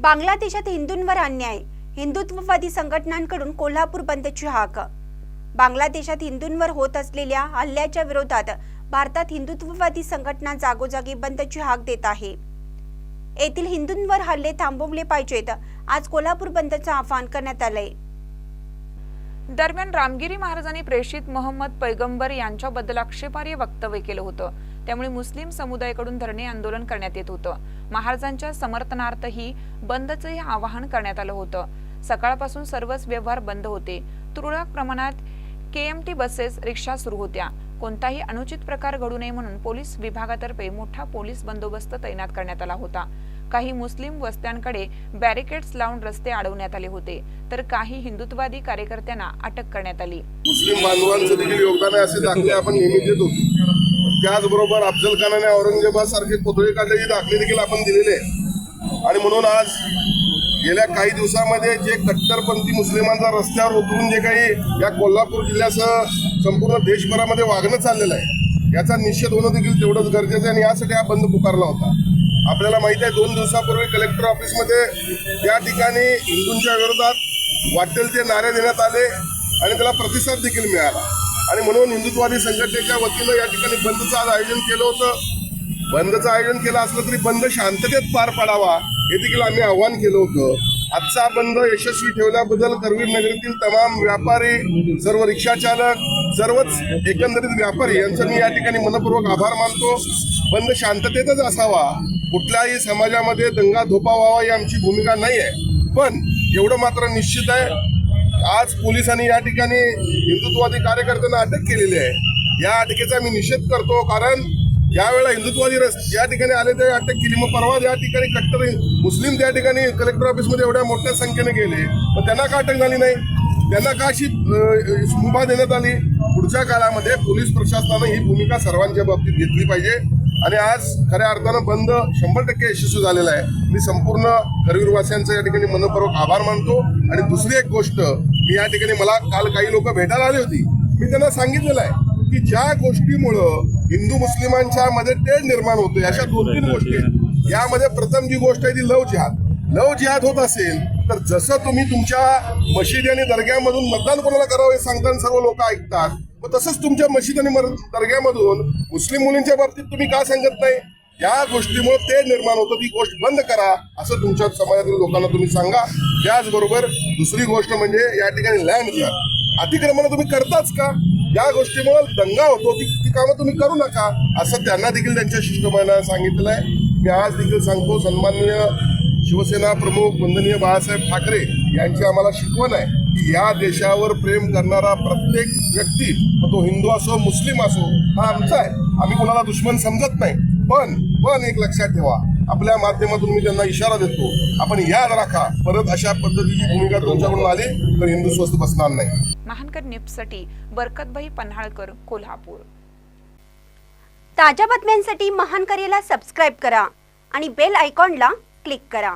बांगलादेशात हिंदूंवर अन्याय हिंदुत्ववादी संघटनांकडून कोल्हापूर बंदची हाक. बांगलादेशात हिंदूंवर होत असलेल्या हल्ल्याच्या विरोधात भारतात हिंदुत्ववादी संघटना जागोजागी बंदची हाक देत आहे. येथील हिंदूंवर हल्ले थांबवले पाहिजेत आज कोल्हापूर बंदचं आवाहन करण्यात आलंय. दरम्यान रामगिरी महाराजांनी प्रेषित मोहम्मद पैगंबर यांच्याबद्दल आक्षेपार्ह वक्तव्य केलं होतं. त्यामुळे मुस्लिम समुदायाकडून धरणे आंदोलन करण्यात येत होतं. महाराजांच्या समर्थनार्थही बंदचंही आवाहन करण्यात आलं होतं. सकाळपासून सर्वच व्यवहार बंद होते. तुरळक प्रमाणात केएमटी बसेस रिक्षा सुरू होत्या. कोणताही अनुचित प्रकार घडू नये म्हणून पोलीस विभागातर्फे मोठा पोलीस बंदोबस्त तैनात करण्यात आला होता. काही मुस्लिम वस्त्यांकडे बॅरिकेड्स लावून रस्ते अडवण्यात आले होते तर काही हिंदुत्ववादी कार्यकर्त्यांना अटक करण्यात आली. मुस्लिम बांधवांचं देखील योगदान आहे असे दाखले आपण नेहमी देतो. त्याचबरोबर अफजल खानाने औरंगजेबाद सारखे पुतळे काढलेले दाखले देखील आपण दिलेले आणि म्हणून आज गेल्या काही दिवसामध्ये जे कट्टरपंथी मुस्लिमांचा रस्त्यावर उतरून जे काही या कोल्हापूर जिल्ह्यासह संपूर्ण देशभरामध्ये वागणं चाललेलं आहे याचा निषेध होणं देखील तेवढंच गरजेचं आहे आणि यासाठी हा बंद पुकारला होता. आपल्याला माहिती आहे दोन दिवसापूर्वी कलेक्टर ऑफिसमध्ये या ठिकाणी हिंदूंच्या विरोधात वाटेल ते नारे देण्यात आले आणि त्याला प्रतिसाद देखील मिळाला. आणि म्हणून हिंदुत्ववादी संघटनेच्या वतीनं या ठिकाणी बंदचं आज आयोजन केलं होतं. बंदचं आयोजन केलं असलं तरी बंद शांततेत पार पाडावा हे देखील आम्ही आव्हान केलं होतं. आजचा बंद यशस्वी ठेवल्याबद्दल करवीर नगरीतील तमाम व्यापारी सर्व रिक्षाचालक सर्वच एकंदरीत व्यापारी यांचं मी या ठिकाणी मनपूर्वक आभार मानतो. बंद शांततेतच असावा. कुठल्याही समाजामध्ये दंगा धोपा व्हावा ही आमची भूमिका नाही आहे पण एवढं मात्र निश्चित आहे आज पोलिसांनी या ठिकाणी हिंदुत्ववादी कार्यकर्त्यांना अटक केलेली आहे. या अटकेचा मी निषेध करतो कारण यावेळेला हिंदुत्ववादी रस या ठिकाणी आले ते अटक केली. मग परवा या ठिकाणी कट्टर मुस्लिम त्या ठिकाणी कलेक्टर ऑफिसमध्ये एवढ्या मोठ्या संख्येने गेले मग त्यांना का अटक झाली नाही? त्यांना का अशी मुभा देण्यात आली? पुढच्या काळामध्ये पोलीस प्रशासनानं ही भूमिका सर्वांच्या बाबतीत घेतली पाहिजे. आणि आज खऱ्या अर्थानं बंद शंभर टक्के यशस्वी झालेला आहे. मी संपूर्ण करवीरवासियांचा या ठिकाणी मनपूर्वक आभार मानतो. आणि दुसरी एक गोष्ट मी या ठिकाणी मला काल काही लोक भेटायला आली होती. मी त्यांना सांगितलेलं आहे की ज्या गोष्टीमुळं हिंदू मुस्लिमांच्या मध्ये तेढ निर्माण होते अशा दोन तीन गोष्टी आहेत यामध्ये प्रथम जी गोष्ट आहे ती लव जिहाद. लव जिहाद होत असेल तर जसं तुम्ही तुमच्या मशिदी आणि दर्ग्यामधून मतदान कोणाला करावं हे सांगताना सर्व लोक ऐकतात. मग तसंच तुमच्या मशीद आणि दर्ग्यामधून मुस्लिम मुलींच्या बाबतीत तुम्ही का सांगत नाही? या गोष्टीमुळे ते निर्माण होतं. ती गोष्ट बंद करा असं तुमच्या समाजातील लोकांना तुम्ही सांगा. त्याचबरोबर दुसरी गोष्ट म्हणजे या ठिकाणी लँड घ्या. अतिक्रमण तुम्ही करताच का? या गोष्टीमुळे दंगा होतो. ती ती कामं तुम्ही करू नका असं त्यांना देखील त्यांच्या शिष्टमंडळानं सांगितलेलं आहे मी आज देखील सांगतो सन्माननीय शिवसेना प्रमुख वंदनीय बाळासाहेब ठाकरे यांची आम्हाला शिकवण आहे. की या देशावर प्रेम करणारा प्रत्येक व्यक्ती मग तो हिंदू असो मुस्लिम असो हा आमचा आहे. आम्ही कोणाला दुश्मन समजत नाही. पण पण एक लक्षात ठेवा. आपल्या माध्यमातून मी त्यांना इशारा देतो. आपण याद राखा परत अशा पद्धतीची भूमिका तुमच्याकडून आली तर हिंदू स्वस्त बसणार नाही. महानकर न्यूजसाठी बरकतभाई पन्हाळकर कोल्हापूर. ताज्या बातम्यांसाठी महान करेला सबस्क्राईब करा आणि बेल आयकॉनला क्लिक करा.